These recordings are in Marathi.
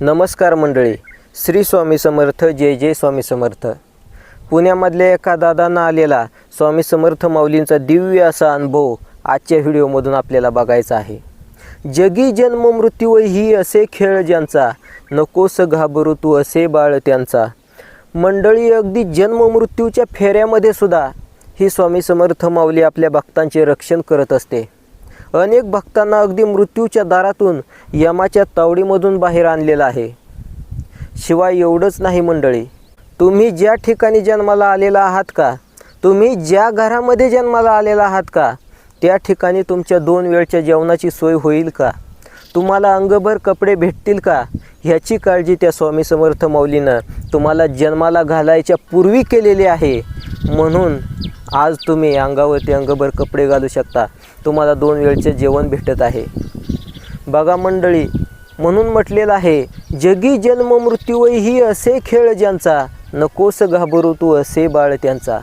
नमस्कार मंडळी. श्री स्वामी समर्थ जय जय स्वामी समर्थ. पुण्यामधल्या एका दादांना आलेला स्वामी समर्थ माऊलींचा दिव्य असा अनुभव आजच्या व्हिडिओमधून आपल्याला बघायचा आहे. जगी जन्म मृत्यू ही असे खेळ ज्यांचा नकोस घाबरू तू असे बाळ त्यांचा. मंडळी अगदी जन्म मृत्यूच्या फेऱ्यामध्ये सुद्धा ही स्वामी समर्थ माऊली आपल्या भक्तांचे रक्षण करत असते. अनेक भक्तांना अगदी मृत्यूच्या दारातून यमाच्या तावडीमधून बाहेर आणलेलं आहे. शिवाय एवढंच नाही मंडळी तुम्ही ज्या ठिकाणी जन्माला आलेला आहात का? तुम्ही ज्या घरामध्ये जन्माला आलेला आहात का? त्या ठिकाणी तुमच्या दोन वेळच्या जेवणाची सोय होईल का? तुम्हाला अंगभर कपडे भेटतील का? ह्याची काळजी त्या स्वामी समर्थ मौलीनं तुम्हाला जन्माला घालायच्या पूर्वी केलेली आहे. म्हणून आज तुम्ही अंगावरती अंगभर कपडे घालू शकता. तुम्हाला दोन वेळचे जेवण भेटत आहे. बघा मंडळी म्हणून म्हटलेलं आहे जगी जन्म मृत्यू ही असे खेळ ज्यांचा नकोस घाबरू तू असे बाळ त्यांचा.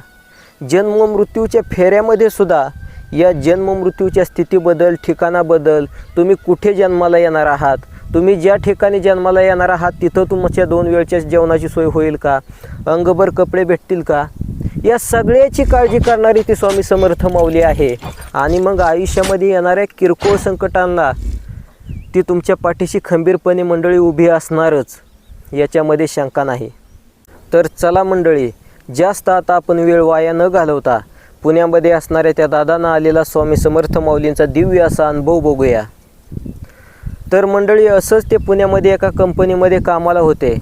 जन्म मृत्यूच्या फेऱ्यामध्ये सुद्धा या जन्म मृत्यूच्या स्थितीबद्दल ठिकाणाबद्दल तुम्ही कुठे जन्माला येणार आहात? तुम्ही ज्या ठिकाणी जन्माला येणार आहात तिथं तुमच्या दोन वेळच्या जेवणाची सोय होईल का? अंगभर कपडे भेटतील का? या सगळ्याची काळजी करणारी ती स्वामी समर्थ माऊली आहे. आणि मग आयुष्यामध्ये येणाऱ्या किरकोळ संकटांना ती तुमच्या पाठीशी खंबीरपणे मंडळी उभी असणारच याच्यामध्ये शंका नाही. तर चला मंडळी जास्त आता आपण वेळ वाया न घालवता पुण्यामध्ये असणाऱ्या त्या दादांना आलेला स्वामी समर्थ माऊलींचा दिव्य असा अनुभव बघूया. तर मंडळी असंच ते पुण्यामध्ये एका कंपनीमध्ये कामाला होते.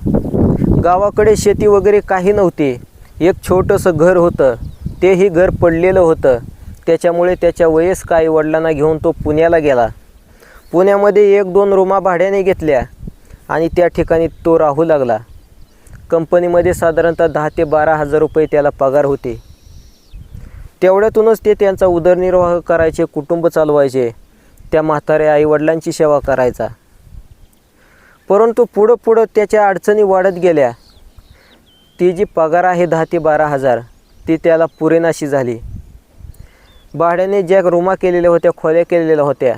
गावाकडे शेती वगैरे काही नव्हती. एक छोटंसं घर होतं. तेही घर पडलेलं होतं. त्याच्यामुळे त्याच्या वयस्क आई वडिलांना घेऊन तो पुण्याला गेला. पुण्यामध्ये एक दोन रूमा भाड्याने घेतल्या आणि त्या ठिकाणी तो राहू लागला. कंपनीमध्ये साधारणतः दहा ते बारा हजार रुपये त्याला पगार होते. तेवढ्यातूनच ते त्यांचा उदरनिर्वाह करायचे कुटुंब चालवायचे. त्या म्हाताऱ्या आईवडिलांची सेवा करायचा. परंतु पुढं पुढं त्याच्या अडचणी वाढत गेल्या. ती जी पगार आहे दहा ते बारा हजार ती त्याला पुरेनाशी झाली. भाड्याने ज्या रूमा केलेल्या होत्या खोल्या केलेल्या होत्या.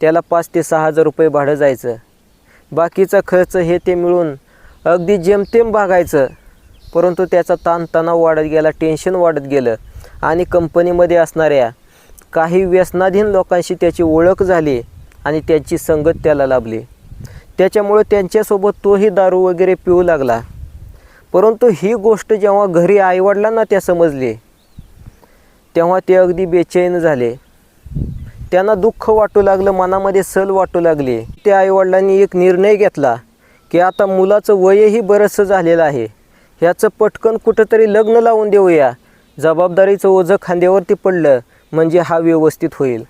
त्याला पाच ते सहा हजार रुपये भाडं जायचं. बाकीचा खर्च हे ते मिळून अगदी जेमतेम भागायचं. परंतु त्याचा ताणतणाव वाढत गेला टेन्शन वाढत गेलं. आणि कंपनीमध्ये असणाऱ्या काही व्यसनाधीन लोकांशी त्याची ओळख झाली आणि त्यांची संगत त्याला लाभली. त्याच्यामुळे त्यांच्यासोबत तोही दारू वगैरे पिऊ लागला. परंतु ही गोष्ट जेव्हा घरी आईवडिलांना त्या समजली तेव्हा ते अगदी बेचैन झाले. त्यांना दुःख वाटू लागलं मनामध्ये सल वाटू लागली. त्या आईवडिलांनी एक निर्णय घेतला की आता मुलाचं वयही बरंचसं झालेलं आहे. ह्याचं पटकन कुठंतरी लग्न लावून देऊया. जबाबदारीचं ओझं खांद्यावरती पडलं म्हणजे हा व्यवस्थित होईल.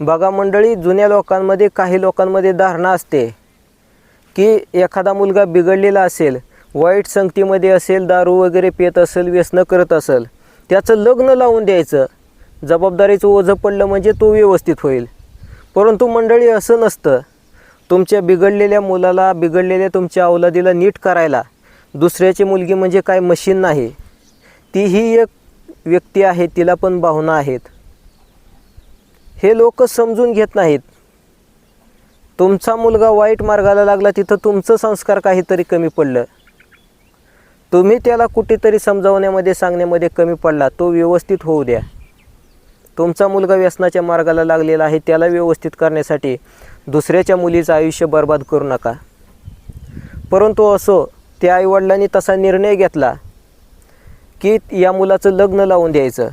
बघा मंडळी जुन्या लोकांमध्ये काही लोकांमध्ये धारणा असते की एखादा मुलगा बिघडलेला असेल वाईट संगतीमध्ये असेल दारू वगैरे पित असेल व्यसनं करत असेल त्याचं लग्न लावून द्यायचं. जबाबदारीचं ओझं पडलं म्हणजे तो व्यवस्थित होईल. परंतु मंडळी असं नसतं. तुमच्या बिघडलेल्या मुलाला बिघडलेल्या तुमच्या अवलादीला नीट करायला दुसऱ्याची मुलगी म्हणजे काय मशीन नाही. तीही एक व्यक्ती आहे तिला पण भावना आहेत. हे लोक समजून घेत नाहीत. तुमचा मुलगा वाईट मार्गाला लागला तिथं तुमचं संस्कार काहीतरी कमी पडलं. तुम्ही त्याला कुठेतरी समजावण्यामध्ये सांगण्यामध्ये कमी पडला तो व्यवस्थित होऊ द्या. तुमचा मुलगा व्यसनाच्या मार्गाला लागलेला आहे त्याला व्यवस्थित करण्यासाठी दुसऱ्याच्या मुलीचं आयुष्य बर्बाद करू नका. परंतु असो त्या आईवडिलांनी तसा निर्णय घेतला की या मुलाचं लग्न लावून द्यायचं.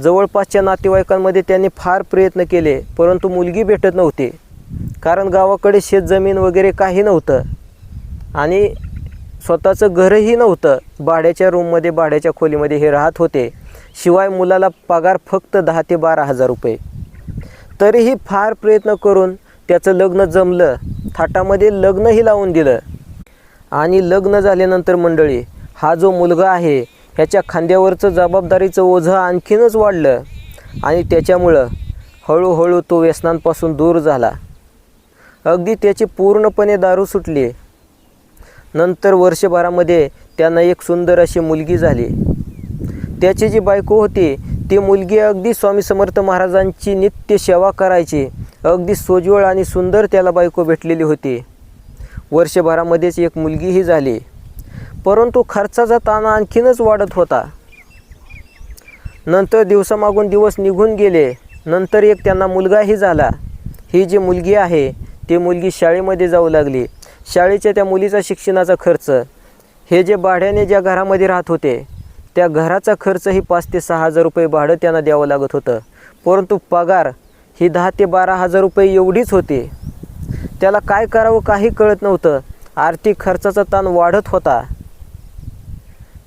जवळपासच्या नातेवाईकांमध्ये त्यांनी फार प्रयत्न केले परंतु मुलगी भेटत नव्हती. कारण गावाकडे शेतजमीन वगैरे काही नव्हतं. आणि स्वतःचं घरही नव्हतं. भाड्याच्या रूममध्ये भाड्याच्या खोलीमध्ये हे राहत होते. शिवाय मुलाला पगार फक्त दहा ते बारा हजार रुपये. तरीही फार प्रयत्न करून त्याचं लग्न जमलं. थाटामध्ये लग्नही लावून दिलं. आणि लग्न झाल्यानंतर मंडळी हा जो मुलगा आहे ह्याच्या खांद्यावरचं जबाबदारीचं ओझं आणखीनच वाढलं. आणि त्याच्यामुळं हळूहळू तो व्यसनांपासून दूर झाला. अगदी त्याची पूर्णपणे दारू सुटली. नंतर वर्षभरामध्ये त्यांना एक सुंदर अशी मुलगी झाली. त्याची जी बायको होती ती मुलगी अगदी स्वामी समर्थ महाराजांची नित्य सेवा करायची. अगदी सोज्वळ आणि सुंदर त्याला बायको भेटलेली होती. वर्षभरामध्येच एक मुलगीही झाली. परंतु खर्चाचा ताणा आणखीनच वाढत होता. नंतर दिवसामागून दिवस निघून गेले. नंतर एक त्यांना मुलगाही झाला. ही जी मुलगी आहे ती मुलगी शाळेमध्ये जाऊ लागली. शाळेच्या त्या मुलीचा शिक्षणाचा खर्च. हे जे भाड्याने ज्या घरामध्ये राहत होते त्या घराचा खर्चही पाच ते सहा हजार रुपये भाडं त्यांना द्यावं लागत होतं. परंतु पगार ही दहा ते बारा हजार रुपये एवढीच होती. त्याला काय करावं काही कळत नव्हतं. आर्थिक खर्चाचा ताण वाढत होता.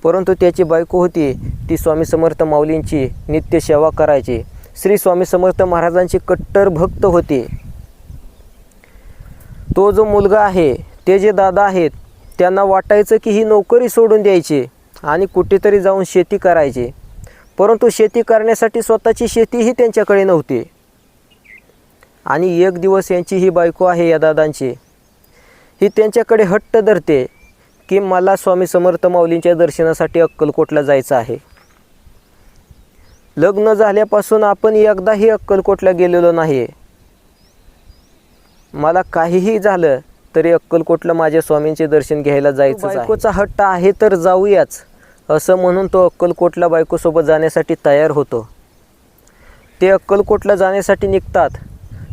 परंतु त्याची बायको होती ती स्वामी समर्थ माऊलींची नित्य सेवा करायची. श्री स्वामी समर्थ महाराजांची कट्टर भक्त होते. तो जो मुलगा आहे ते जे दादा आहेत त्यांना वाटायचं की ही नोकरी सोडून द्यायची आणि कुठेतरी जाऊन शेती करायची. परंतु शेती करण्यासाठी स्वतःची शेतीही त्यांच्याकडे नव्हती. आणि एक दिवस यांची ही बायको आहे या दादांची. ही त्यांच्याकडे हट्ट धरते की मला स्वामी समर्थ माऊलींच्या दर्शनासाठी अक्कलकोटला जायचं आहे. लग्न झाल्यापासून आपण एकदाही अक्कलकोटला गेलेलो नाही. मला काहीही झालं तरी अक्कलकोटला माझ्या स्वामींचे दर्शन घ्यायला जायचं बायकोचा हट्ट आहे तर जाऊयाच असं म्हणून तो अक्कलकोटला बायकोसोबत जाण्यासाठी तयार होतो. ते अक्कलकोटला जाण्यासाठी निघतात.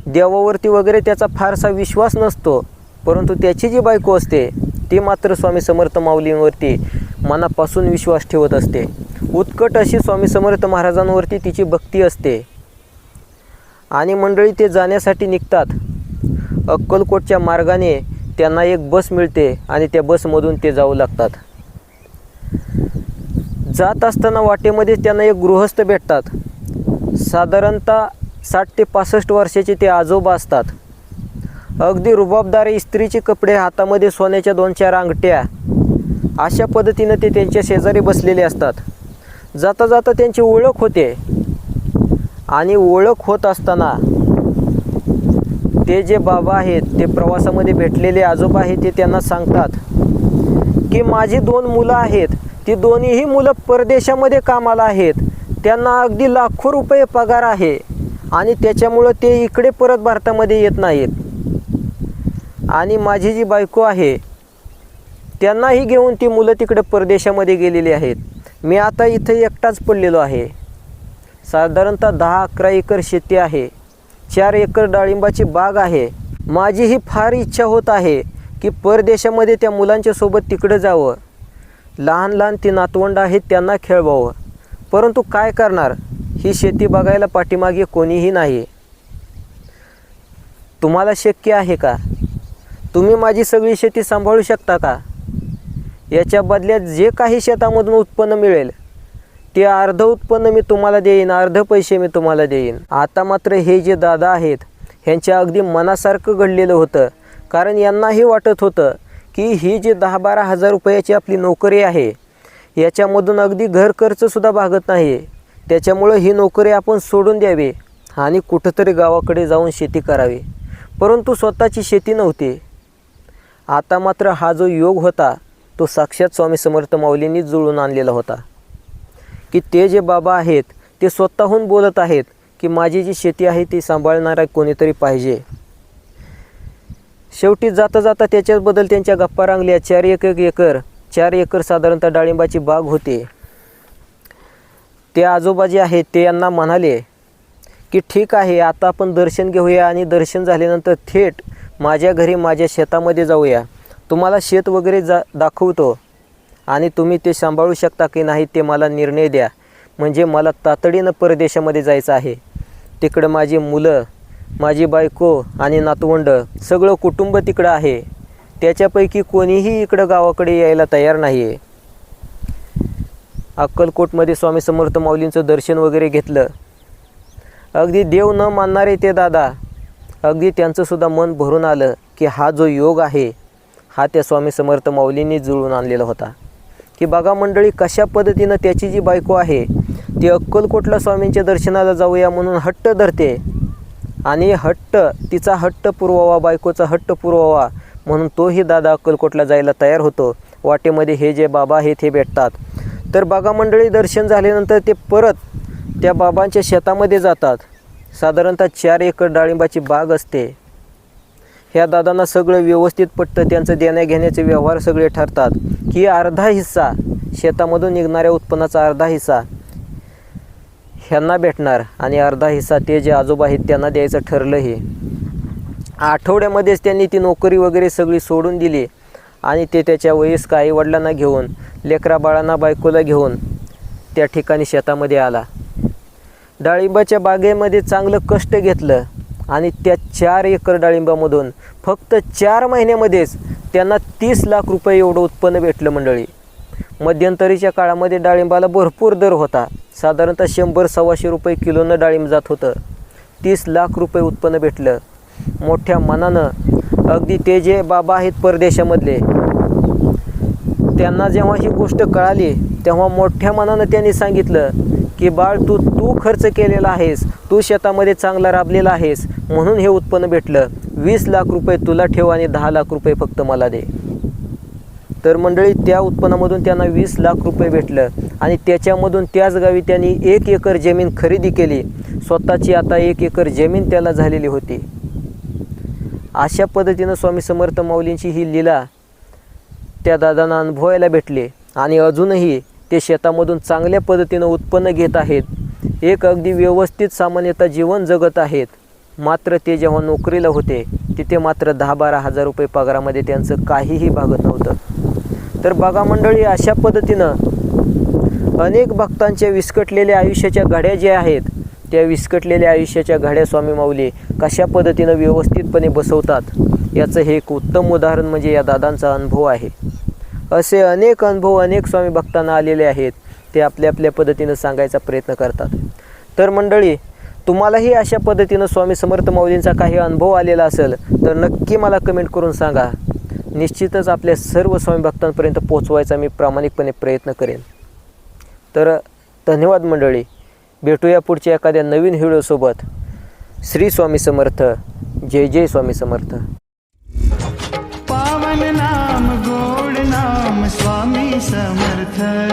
देवावरती वगैरे त्याचा फारसा विश्वास नसतो परंतु त्याची जी बायको असते ती मात्र स्वामी समर्थ माऊलींवरती मनापासून विश्वास ठेवत असते. उत्कट अशी स्वामी समर्थ महाराजांवरती तिची भक्ती असते. आणि मंडळी ते जाण्यासाठी निघतात. अक्कलकोटच्या मार्गाने त्यांना एक बस मिळते आणि त्या बसमधून ते जाऊ लागतात. जात असताना वाटेमध्ये त्यांना एक गृहस्थ भेटतात. साधारणतः साठ ते पासष्ट वर्षाचे ते आजोबा असतात. अगदी रुबाबदार इस्त्रीचे कपडे हातामध्ये सोन्याच्या दोन चार अंगठ्या अशा पद्धतीनं ते त्यांच्या शेजारी बसलेले असतात. जाता जाता त्यांची ओळख होते. आणि ओळख होत असताना ते जे बाबा आहेत ते प्रवासामध्ये भेटलेले आजोबा आहेत ते त्यांना सांगतात की माझी दोन मुलं आहेत ती दोन्हीही मुलं परदेशामध्ये कामाला आहेत. त्यांना अगदी लाखो रुपये पगार आहे आणि त्याच्यामुळं ते इकडे परत भारतामध्ये येत नाहीत. आणि माझी जी बायको आहे त्यांनाही घेऊन ती मुलं तिकडे परदेशामध्ये गेलेली आहेत. मी आता इथं एकटाच पडलेलो आहे. साधारणतः दहा अकरा एकर शेती आहे. चार एकर डाळिंबाची बाग आहे. माझी ही फार इच्छा होत आहे की परदेशामध्ये त्या मुलांच्या सोबत तिकडं जावं. लहान लहान ती नातवंड आहेत त्यांना खेळवावं. परंतु काय करणार? ही शेती बघायला पाठीमागे कोणीही नाही. तुम्हाला शक्य आहे का? तुम्ही माझी सगळी शेती सांभाळू शकता का? याच्या बदल्यात जे काही शेतामधून उत्पन्न मिळेल ते अर्ध उत्पन्न मी तुम्हाला देईन अर्ध पैसे मी तुम्हाला देईन. आता मात्र हे जे दादा आहेत ह्यांच्या अगदी मनासारखं घडलेलं होतं. कारण यांनाही वाटत होतं की ही जी दहा बारा हजार रुपयाची आपली नोकरी आहे याच्यामधून अगदी घर खर्चसुद्धा भागत नाही. त्याच्यामुळं ही नोकरी आपण सोडून द्यावी आणि कुठंतरी गावाकडे जाऊन शेती करावी. परंतु स्वतःची शेती नव्हती. आता मात्र हा जो योग होता तो साक्षात स्वामी समर्थ माऊलींनी जुळून आणलेला होता. की ते जे बाबा आहेत ते स्वतःहून बोलत आहेत की माझी जी शेती आहे ती सांभाळणारा कोणीतरी पाहिजे. शेवटी जाता जाता त्याच्याबद्दल त्यांच्या गप्पा रांगल्या. चार एक एक एकर चार एकर साधारणतः डाळिंबाची बाग होते. ते आजोबा जे आहेत ते यांना म्हणाले की ठीक आहे आता आपण दर्शन घेऊया आणि दर्शन झाल्यानंतर थेट माझ्या घरी माझ्या शेतामध्ये जाऊया. तुम्हाला शेत वगैरे जा दाखवतो. आणि तुम्ही ते सांभाळू शकता की नाही ते मला निर्णय द्या. म्हणजे मला तातडीनं परदेशामध्ये जायचं आहे. तिकडं माझी मुलं माझी बायको आणि नातवंड सगळं कुटुंब तिकडं आहे. त्याच्यापैकी कोणीही इकडं गावाकडे यायला तयार नाही आहे अक्कलकोटमध्ये स्वामी समर्थ माऊलींचं दर्शन वगैरे घेतलं. अगदी देव न मानणारे ते दादा अगदी त्यांचंसुद्धा मन भरून आलं की हा जो योग आहे हा त्या स्वामी समर्थ माऊलींनी जुळून आणलेला होता. की बघा मंडळी कशा पद्धतीनं त्याची जी बायको आहे ती अक्कलकोटला स्वामींच्या दर्शनाला जाऊया म्हणून हट्ट धरते. आणि हट्ट तिचा हट्ट पुरवावा बायकोचा हट्ट पुरवावा म्हणून तोही दादा अक्कलकोटला जायला तयार होतो. वाटेमध्ये हे जे बाबा आहेत हे भेटतात. तर बागा मंडळी दर्शन झाल्यानंतर ते परत त्या बाबांच्या शेतामध्ये जातात. साधारणतः चार एकर डाळिंबाची बाग असते. ह्या दादांना सगळं व्यवस्थित पटतं त्यांचं देण्याघेण्याचे व्यवहार सगळे ठरतात. की अर्धा हिस्सा शेतामधून निघणाऱ्या उत्पन्नाचा अर्धा हिस्सा ह्यांना भेटणार आणि अर्धा हिस्सा ते जे आजोबा आहेत त्यांना द्यायचं ठरलं हे. आठवड्यामध्येच त्यांनी ती नोकरी वगैरे सगळी सोडून दिली आणि ते त्याच्या वयस्क आईवडिलांना घेऊन लेकरा बाळांना बायकोला घेऊन त्या ठिकाणी शेतामध्ये आला. डाळिंबाच्या बागेमध्ये चांगलं कष्ट घेतलं. आणि त्या चार एकर डाळिंबामधून फक्त चार महिन्यामध्येच त्यांना तीस लाख रुपये एवढं उत्पन्न भेटलं मंडळी. मध्यंतरीच्या काळामध्ये डाळिंबाला भरपूर दर होता. साधारणतः शंभर सव्वाशे रुपये किलोनं डाळिंब जात होतं. तीस लाख रुपये उत्पन्न भेटलं. मोठ्या मनानं अगदी ते जे बाबा आहेत परदेशामधले त्यांना जेव्हा ही गोष्ट कळाली तेव्हा मोठ्या मनानं त्यांनी सांगितलं की बाळ तू तू खर्च केलेला आहेस. तू शेतामध्ये चांगला राबलेला आहेस. म्हणून हे उत्पन्न भेटलं. वीस लाख रुपये तुला ठेव आणि दहा लाख रुपये फक्त मला दे. तर मंडळी त्या उत्पन्नामधून त्यांना वीस लाख रुपये भेटलं. आणि त्याच्यामधून त्याच गावी त्यांनी एक एकर जमीन खरेदी केली. स्वतःची आता एक एकर जमीन त्याला झालेली होती. अशा पद्धतीनं स्वामी समर्थ माऊलींची ही लीला त्या दादांना अनुभवायला भेटले. आणि अजूनही ते शेतामधून चांगल्या पद्धतीनं उत्पन्न घेत आहेत. एक अगदी व्यवस्थित सामान्यतः जीवन जगत आहेत. मात्र ते जेव्हा नोकरीला होते तिथे मात्र दहा बारा हजार रुपये पगारामध्ये त्यांचं काहीही भागत नव्हतं. तर बघा मंडळी अशा पद्धतीनं अनेक भक्तांच्या विस्कटलेल्या आयुष्याच्या घड्या ज्या आहेत त्या विस्कटलेल्या आयुष्याच्या घड्या स्वामी माऊली कशा पद्धतीनं व्यवस्थितपणे बसवतात? याचं हे एक उत्तम उदाहरण म्हणजे या दादांचा अनुभव आहे. असे अनेक अनुभव अनेक स्वामी भक्तांना आलेले आहेत. ते आपल्या आपल्या पद्धतीनं सांगायचा प्रयत्न करतात. तर मंडळी तुम्हालाही अशा पद्धतीनं स्वामी समर्थ माऊलींचा काही अनुभव आलेला असेल तर नक्की मला कमेंट करून सांगा. निश्चितच आपल्या सर्व स्वामी भक्तांपर्यंत पोचवायचा मी प्रामाणिकपणे प्रयत्न करेन. तर धन्यवाद मंडळी. भेटूया पुढच्या एखाद्या नवीन व्हिडिओसोबत. श्री स्वामी समर्थ. जय जय स्वामी समर्थ. पावन नाम गोड नाम स्वामी समर्थ।